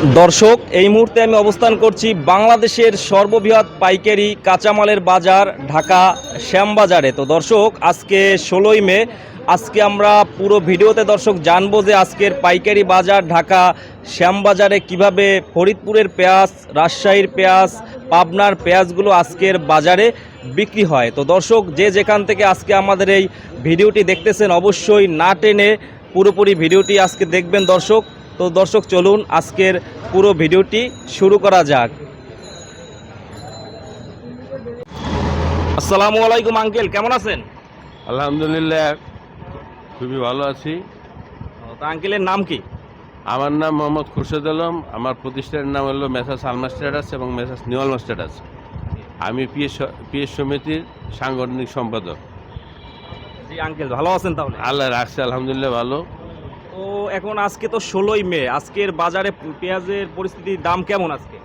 দর্শক, এই মুহূর্তে আমি অবস্থান করছি বাংলাদেশের সর্ববৃহৎ পাইকারি কাঁচামালের বাজার ঢাকা শ্যামবাজারে। তো দর্শক, আজকে ষোলোই মে, আজকে আমরা পুরো ভিডিওতে দর্শক জানব যে আজকের পাইকারি বাজার ঢাকা শ্যামবাজারে কীভাবে ফরিদপুরের পেঁয়াজ, রাজশাহীর পেঁয়াজ, পাবনার পেঁয়াজগুলো আজকের বাজারে বিক্রি হয়। তো দর্শক, যে যেখান থেকে আজকে আমাদের এই ভিডিওটি দেখতেছেন, অবশ্যই না টেনে পুরোপুরি ভিডিওটি আজকে দেখবেন দর্শক। তো দর্শক চলুন আজকের পুরো ভিডিওটি শুরু করা যাক। আসসালামু আলাইকুম আঙ্কেল কেমন আছেন? আলহামদুলিল্লাহ খুবই ভালো আছি। তো আঙ্কেলের নাম কি? আমার নাম মোহাম্মদ খুরশেদ আলম। আমার প্রতিষ্ঠানের নাম হলো মেসাস ট্রেডার্স এবং মেসাস নিওয়াল মাস্টার্স আমি পিএস পিএস সমিতির সাংগঠনিক সম্পাদক। জি আঙ্কেল ভালো আছেন তাহলে? আল্লাহ রাখছে আলহামদুলিল্লাহ ভালো। তো এখন আজকে তো ষোলোই মে, আজকের বাজারে পেঁয়াজের পরিস্থিতির দাম কেমন আজকে?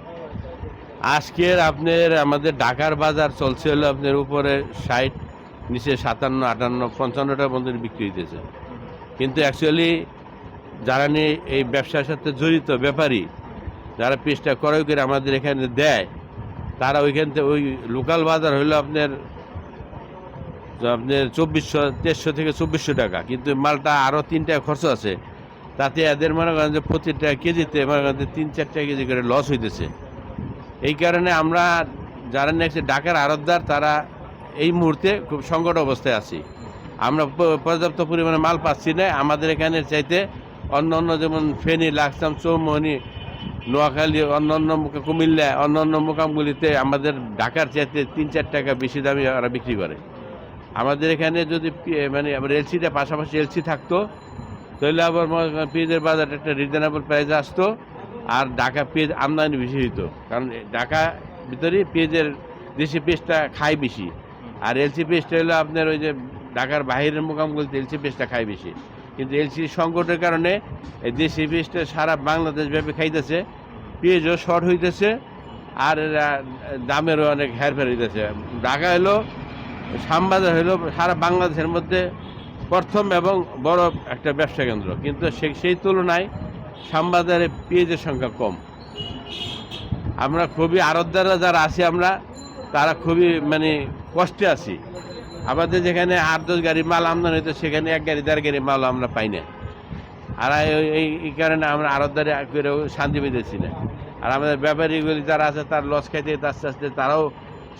আজকের আপনার আমাদের ঢাকার বাজার চলছে হলো আপনার উপরে ষাট, নিচে সাতান্ন, আটান্ন পঞ্চান্ন টাকা পর্যন্ত বিক্রি হইতেছে। কিন্তু অ্যাকচুয়ালি যারা নিয়ে এই ব্যবসার সাথে জড়িত ব্যাপারী, যারা পেস্টটা ক্রয় করে আমাদের এখানে দেয়, তারা ওইখান থেকে ওই লোকাল বাজার হলো আপনার আপনার চব্বিশশো তেইশশো থেকে চব্বিশশো টাকা। কিন্তু মালটা আরও তিন টাকা খরচ আছে। তাতে এদের মনে করেন যে প্রতিটা কেজিতে মনে করেন যে তিন চার টাকা কেজি করে লস হইতেছে। এই কারণে আমরা যারা নেক্সট ঢাকার আড়তদার, তারা এই মুহূর্তে খুব সংকট অবস্থায় আছি। আমরা পর্যাপ্ত পরিমাণে মাল পাচ্ছি না। আমাদের এখানে চাইতে অন্য অন্য যেমন ফেনী, লাকসাম, চৌমোহনী, নোয়াখালী, অন্য অন্য কুমিল্লা, অন্য অন্য মোকামগুলিতে আমাদের ঢাকার চাইতে তিন, চার টাকা বেশি দামে ওরা বিক্রি করে। আমাদের এখানে যদি মানে এলসিটা পাশাপাশি এলসি থাকতো, তাহলে আবার পেঁয়াজের বাজার একটা রিজনেবল প্রাইসে আসতো, আর ঢাকা পেঁয়াজ আমদানি বেশি হইতো। কারণ ঢাকা ভিতরে পেঁয়াজের দেশি পেঁয়াজটা খায় বেশি। আর এলসি পেঁয়াজটা হলো আপনার ওই যে ঢাকার বাইরের মোকামগুলিতে এলসি পেঁয়াজটা খায় বেশি। কিন্তু এলসি সংকটের কারণে এই দেশি পেঁয়াজটা সারা বাংলাদেশ ব্যাপী খাইতেছে, পেঁয়াজও শর্ট হইতেছে, আর দামেরও অনেক হেরফের হইতেছে। ঢাকা হলো শ্যামবাজার হলো সারা বাংলাদেশের মধ্যে প্রথম এবং বড় একটা ব্যবসা কেন্দ্র। কিন্তু সেই তুলনায় শ্যামবাজারে পেঁয়াজের সংখ্যা কম। আমরা খুবই আরতদাররা যারা আছি আমরা, তারা খুবই মানে কষ্টে আছি। আমাদের যেখানে আট দশ গাড়ি মাল আমদানি হতো সেখানে এক গাড়ি, দেড় গাড়ি মাল আমরা পাই না। আর এই- কারণে আমরা আরতদারি করেও শান্তি পেতেছি না। আর আমাদের ব্যাপারীগুলি যারা আছে, তার লস খাইতে, আস্তে আস্তে তারাও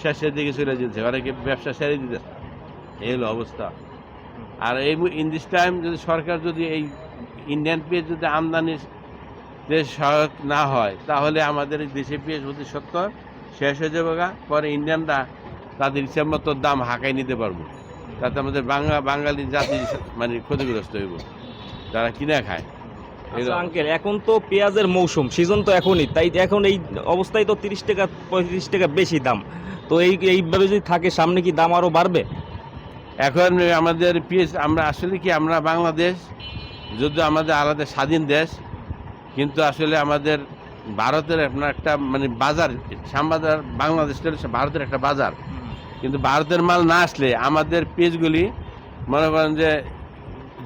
শেষের দিকে চলে যেতে অনেকে ব্যবসা ছেড়ে দিতে এই হলো অবস্থা। আর এই ইন দিস টাইম যদি সরকার যদি এই ইন্ডিয়ান পেঁয়াজ যদি আমদানির সহায়ক না হয়, তাহলে আমাদের দেশি পেঁয়াজ অতি সত্তর, শেষ হয়ে যাবে গা। পরে ইন্ডিয়ানরা তাদের ইচ্ছা মতো দাম হাঁকাই নিতে পারব। তাতে আমাদের বাংলা বাঙালি জাতি মানে ক্ষতিগ্রস্ত হইব। যারা কিনে খায়। আঙ্কেল এখন তো পেঁয়াজের মৌসুম সিজন তো এখনই। তাই এখন এই অবস্থায় তো তিরিশ টাকা পঁয়ত্রিশ টাকা বেশি দাম। তো এই এইভাবে যদি থাকে সামনে কি দাম আরও বাড়বে? এখন আমাদের পিএস আমরা আসলে কি আমরা বাংলাদেশ যদি আমাদের আলাদা স্বাধীন দেশ কিন্তু আসলে আমাদের ভারতের আপনার একটা মানে বাজার শ্যামবাজার বাংলাদেশ ভারতের একটা বাজার। কিন্তু ভারতের মাল না আসলে আমাদের পেজগুলি মনে করেন যে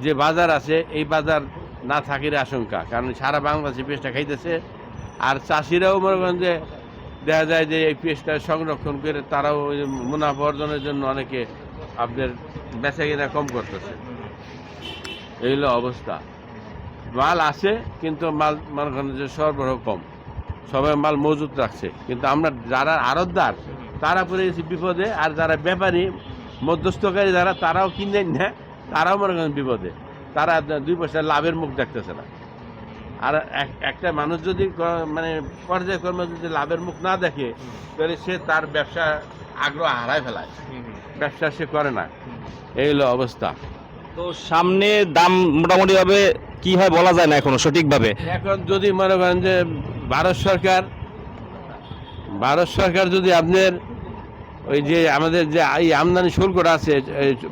যে বাজার আছে এই বাজার না থাকির আশঙ্কা, কারণ সারা বাংলাদেশে পেঁয়াজটা খাইতেছে। আর চাষিরাও মনে করেন যে দেখা যায় যে এই পেঁয়াজটা সংরক্ষণ করে তারাও মুনাফা অর্জনের জন্য অনেকে আপনার বেচা কিনা কম করতেছে। এই অবস্থা। মাল আছে, কিন্তু মাল মনে করেন যে সরবরাহ কম। সবাই মাল মজুত রাখছে। কিন্তু আমরা যারা আড়তদার, তারা পড়ে গেছি বিপদে, আর যারা ব্যাপারী, মধ্যস্থকারী যারা, তারাও কিনে না তারাও মনে করেন বিপদে। তারা দুই পয়সা লাভের মুখ দেখতেছে না। আর এক- একটা মানুষ যদি মানে পর্যায়ক্রমে যদি লাভের মুখ না দেখে তাহলে সে তার ব্যবসা আগ্রহ হারায় ফেলায়। ব্যবসা সে করে না। এই হলো অবস্থা। তো সামনে দাম মোটামুটি ভাবে কি হয় বলা যায় না এখনও সঠিকভাবে? এখন যদি মনে করেন যে ভারত সরকার ভারত সরকার যদি আপনার ওই যে আমাদের যে এই আমদানি শুল্কটা আছে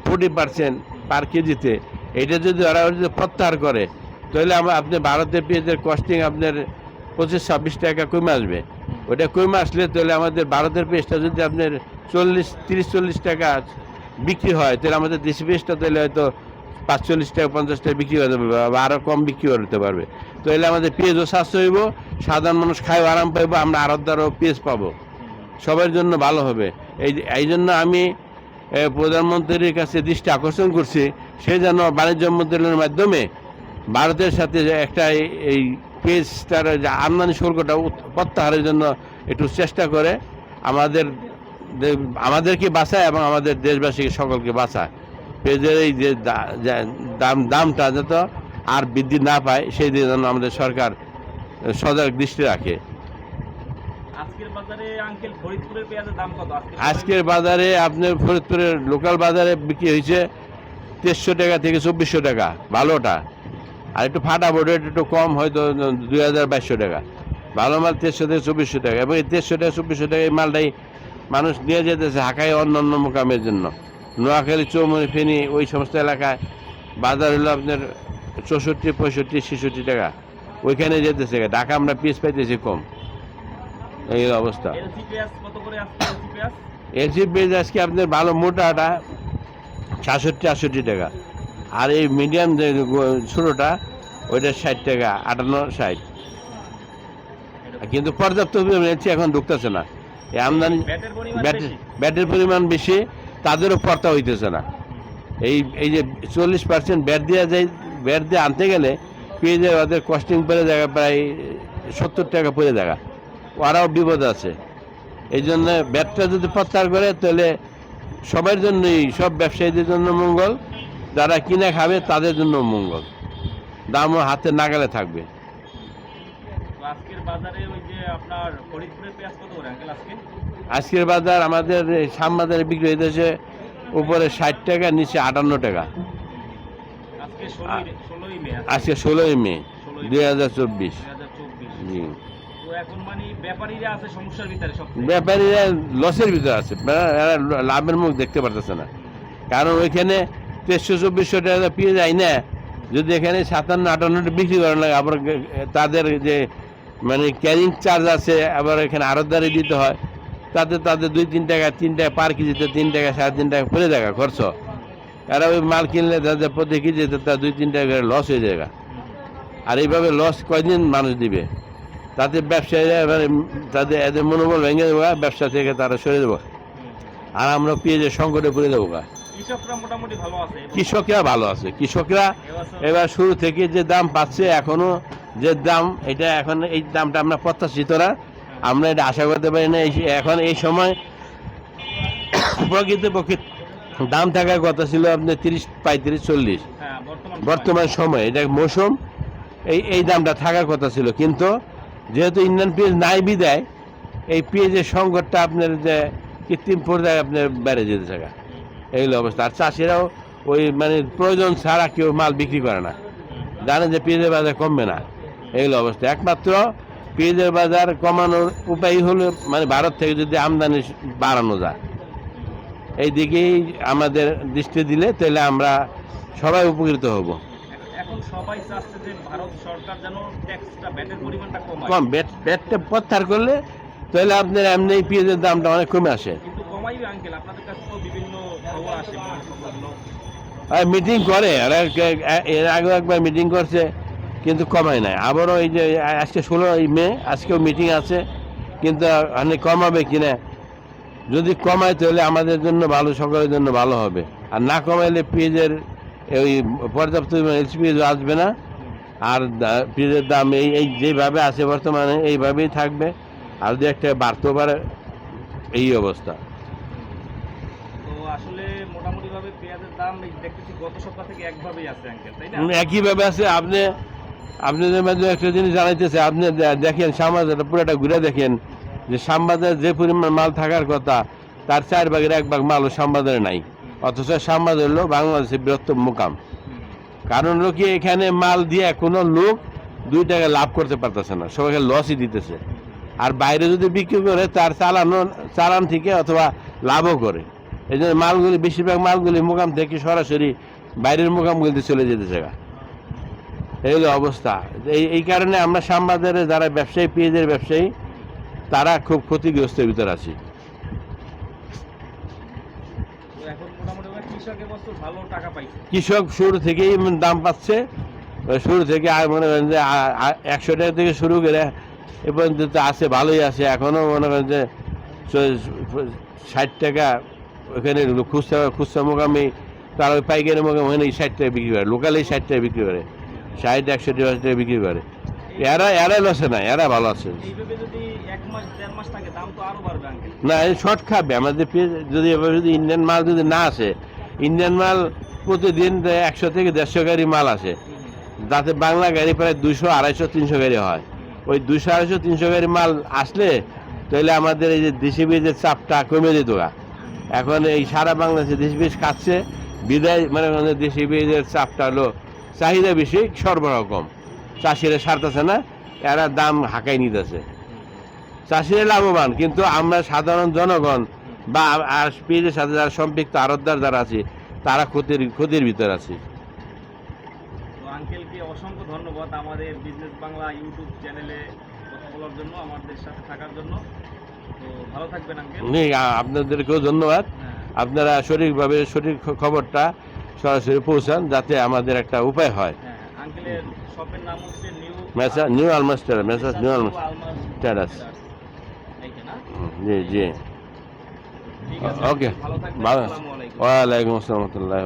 ফোর্টি পার্সেন্ট পার কেজিতে এটা যদি ওরা যদি প্রত্যাহার করে, তাহলে আমরা আপনি ভারতের পেঁয়াজের কস্টিং আপনার পঁচিশ, ছাব্বিশ টাকা কমে আসবে। ওটা কমে আসলে তাহলে আমাদের ভারতের পেঁয়াজটা যদি আপনার চল্লিশ, তিরিশ, চল্লিশ টাকা বিক্রি হয়, তাহলে আমাদের দেশি পেঁয়াজটা তাহলে হয়তো পাঁচচল্লিশ টাকা, পঞ্চাশ টাকা বিক্রি করতে পারবে বা আরও কম বিক্রি করতে পারবে। তো এলে আমাদের পেঁয়াজও স্বাস্থ্য হইব, সাধারণ মানুষ খাইও আরাম পাইব, আমরা আরতদারও পেঁয়াজ পাবো। সবার জন্য ভালো হবে। এই এই জন্য আমি প্রধানমন্ত্রীর কাছে দৃষ্টি আকর্ষণ করছি সে যেন বাণিজ্য মন্ত্রণালয়ের মাধ্যমে ভারতের সাথে একটা এই- পেঁয়াজটার যে আমদানি শুল্কটা প্রত্যাহারের জন্য একটু চেষ্টা করে আমাদের আমাদেরকে বাঁচায় এবং আমাদের দেশবাসীকে সকলকে বাঁচায়। পেঁয়াজের এই যে দাম দামটা যত আর বৃদ্ধি না পায় সেই দিকে যেন আমাদের সরকার সজাগ দৃষ্টি রাখে। আজকের বাজারে আপনার ফরিদপুরের লোকাল বাজারে বিক্রি হয়েছে তেইশশো টাকা থেকে চব্বিশশো টাকা ভালোটা। আর একটু ফাটা বোর্ড একটু কম হয়তো দুই হাজার বাইশশো টাকা। ভালো মাল তেইশশো থেকে চব্বিশশো টাকা। এবং এই তেইশশো টাকা চব্বিশশো টাকা এই মালটাই মানুষ নিয়ে যেতেছে হাঁকায় অন্য অন্য মোকামের জন্য। নোয়াখালী চৌমনি ফেনি ওই সমস্ত এলাকায় বাজার হলো আপনার চৌষট্টি পঁয়ষট্টি ছেষট্টি টাকা। ওইখানে যেতেছে। ঢাকা আমরা পিস পাইতেছি কম। এই অবস্থা। এলসি পেঁয়াজ আজকে আপনার ভালো মোটাটা সাতষট্টি আটষট্টি টাকা। আর এই মিডিয়াম যে ছোটোটা ওইটা ষাট টাকা আটান্ন ষাট। কিন্তু পর্যাপ্ত পরিমাণে এখন ঢুকতেছে না। এই আমদানি ব্যাটের পরিমাণ বেশি? ব্যাটের পরিমাণ বেশি তাদেরও পর্তা হইতেছে না। এই এই যে চল্লিশ পার্সেন্ট ব্যাট দেওয়া যায় ব্যাট দিয়ে আনতে গেলে পেঁয়াজের ওদের কস্টিং পড়ে জায়গা প্রায় সত্তর টাকা পড়ে জায়গা ওরাও বিপদ আছে। এই জন্য ব্যাটটা যদি প্রত্যাহার করে তাহলে সবার জন্যই সব ব্যবসায়ীদের জন্য মঙ্গল। যারা কিনে খাবে তাদের জন্য মঙ্গল। দামও হাতে নাগালে থাকবে। আজকের বাজারে আমাদের এই শাম বাজারে বিক্রি হইতেছে উপরে ষাট টাকা নিচে আটান্ন টাকা। আজকে ষোলোই মে দুই হাজার চব্বিশ। জি। মানে ব্যাপারীরা লসের ভিতরে আছে। লাভের মুখ দেখতে পারতেছে না। কারণ ওইখানে তেইশশো, চব্বিশশো টাকা পেয়ে যায় না। যদি এখানে সাতান্ন আটান্নটা বিক্রি করার লাগে, আবার তাদের যে মানে ক্যারিং চার্জ আছে, আবার এখানে আরতদারি দিতে হয়, তাতে তাদের দুই, তিন টাকা তিন টাকা পার কেজিতে তিন টাকা, সাড়ে তিন টাকা পড়ে টাকা খরচ। এরা ওই মাল কিনলে তাদের প্রতি কেজিতে তার দুই, তিন টাকা লস হয়ে যায় আর এইভাবে লস কয়দিন মানুষ দিবে? তাতে ব্যবসায়ীরা এবারে তাদের এদের মনোবল ভেঙে দেবো ব্যবসা থেকে তারা সরে দেবো। আর আমরা পেঁয়াজের সংকটে পড়ে দেবো গা। কৃষকরা ভালো আছে কৃষকরা এবার শুরু থেকে যে দাম পাচ্ছে এখনও যে দাম এটা এখন এই দামটা আমরা প্রত্যাশিত না। আমরা এটা আশা করতে পারি না এখন এই সময় প্রকৃতপক্ষে দাম থাকার কথা ছিল আপনার তিরিশ পঁয়ত্রিশ চল্লিশ। হ্যাঁ বর্তমান সময় এটা মৌসুম এই এই দামটা থাকার কথা ছিল। কিন্তু যেহেতু ইন্ডিয়ান পেঁয়াজ নাই বিদায়, এই পেঁয়াজের সংকটটা আপনার যে কৃত্রিম পর্যায়ে আপনার বেড়ে যেতে থাকা এইগুলো অবস্থা। আর চাষিরাও ওই মানে প্রয়োজন ছাড়া কেউ মাল বিক্রি করে না। জানে যে পেঁয়াজের বাজার কমবে না। এইগুলো অবস্থা। একমাত্র পেঁয়াজের বাজার কমানোর উপায় হলো মানে ভারত থেকে যদি আমদানি বাড়ানো যায়। এই দিকেই আমাদের দৃষ্টি দিলে তাহলে আমরা সবাই উপকৃত হব। এখন সবাই চাচ্ছে যে ভারত সরকার যেন ট্যাক্সটা ব্যাটের পরিমাণটা কমায়। কম ব্যাট ব্যাটটা প্রত্যাহার করলে তাহলে আপনার এমনি পেঁয়াজের দামটা অনেক কমে আসে। কিন্তু কমাইবে আঙ্কেল আপনাদের কাছে তো বিভিন্ন খবর আসে আর মিটিং করে এর আগেও একবার মিটিং করছে কিন্তু কমায় নাই। আবারও এই যে আজকে ষোলো মে আজকেও মিটিং আছে কিন্তু অনেক কমাবে কিনা যদি কমায় তাহলে আমাদের জন্য ভালো সকলের জন্য ভালো হবে। আর না কমাইলে পেঁয়াজের ওই পর্যাপ্ত এলসি পেঁয়াজ আসবে না। আর পেঁয়াজের দাম এই এই যেভাবে আছে বর্তমানে এইভাবেই থাকবে। আর যদি একটা বাড়তেও পারে এই অবস্থা। একইভাবে আছে। আপনি আপনাদের মাধ্যমে একটা জিনিস জানাইতেছে আপনি দেখেন শ্যামবাজারটা পুরোটা ঘুরে দেখেন যে শ্যামবাজারে যে পরিমাণ মাল থাকার কথা তার চার ভাগের এক ভাগ মালও শ্যামবাজারে নাই। অথচ শ্যামবাজার হলো বাংলাদেশের বৃহত্তম মোকাম। কারণ হলো কি, এখানে মাল দিয়ে কোনো লোক দুই টাকা লাভ করতে পারতেছে না, সবাইকে লসই দিতেছে। আর বাইরে যদি বিক্রি করে, তার চালানো, চালান থেকে অথবা লাভও করে। এই জন্য মালগুলি, বেশিরভাগ মালগুলি মোকাম থেকে সরাসরি বাইরের মোকামগুলিতে চলে যেতেছে গা। এই হলো অবস্থা। এই এই কারণে আমরা শ্যামবাজারে যারা ব্যবসায়ী পেঁয়াজের ব্যবসায়ী, তারা খুব ক্ষতিগ্রস্তের ভিতরে আছি তো এখন মোটামুটি ভাবে কৃষক কৃষক এবছর ভালো টাকা পাইছে। কৃষক শুরু থেকেই দাম পাচ্ছে। শুরু থেকে মনে করেন যে একশো টাকা থেকে শুরু করে এ পর্যন্ত তো আছে ভালোই আছে। এখনও মনে করেন যে ষাট টাকা ওখানে খুচরা খুচরা মোকামি তার ওই পাইকারি মোকামি ওখানে ষাট টাকা বিক্রি করে লোকালেই ষাট টাকা বিক্রি করে ষাট একশো টাকা টাকা বিক্রি করে। এরা এরা লসে না এরা ভালো আছে। না শর্ট খাবে। আমাদের যদি এবার যদি ইন্ডিয়ান মাল যদি না আসে ইন্ডিয়ান মাল প্রতিদিন একশো থেকে দেড়শো গাড়ি মাল আসে। যাতে বাংলা গাড়ি প্রায় দুশো আড়াইশো, তিনশো গাড়ি হয়। ওই দুশো আড়াইশো, তিনশো গাড়ি মাল আসলে তাহলে আমাদের এই যে দেশি বীজের চাপটা কমে যেত। এখন এই সারা বাংলাদেশে দেশি বীজ খাচ্ছে, বিদায় মানে বীজের চাপটা হলো চাহিদা বেশি, সরবরাহ কম। চাষিরা সারতেছে না, এরা দাম হাঁকাই নিতেছে। চাষিরা লাভবান, কিন্তু আমরা সাধারণ জনগণ বা আর পেজের সাথে যারা সম্পৃক্ত আরতদার যারা আছে তারা ক্ষতির ক্ষতির ভিতর আছে। আঙ্কেলকে অসংখ্য ধন্যবাদ আমাদের বিজনেস বাংলা ইউটিউব চ্যানেলে কথা বলার জন্য আমাদের সাথে থাকার জন্য। তো ভালো থাকবেন আঙ্কেল নি, আপনাদেরকেও ধন্যবাদ। হ্যাঁ। আপনারা সঠিকভাবে সঠিক খবরটা সরাসরি পৌঁছান যাতে আমাদের একটা উপায় হয়। আঙ্কেলের শপের নাম হচ্ছে নিউ মেসা নিউ নিউ আলমাস্টার টেরাস। জি জি। ওকে ভালো ওয়ালাইকুম আসসালাম রহমতুল্লাহ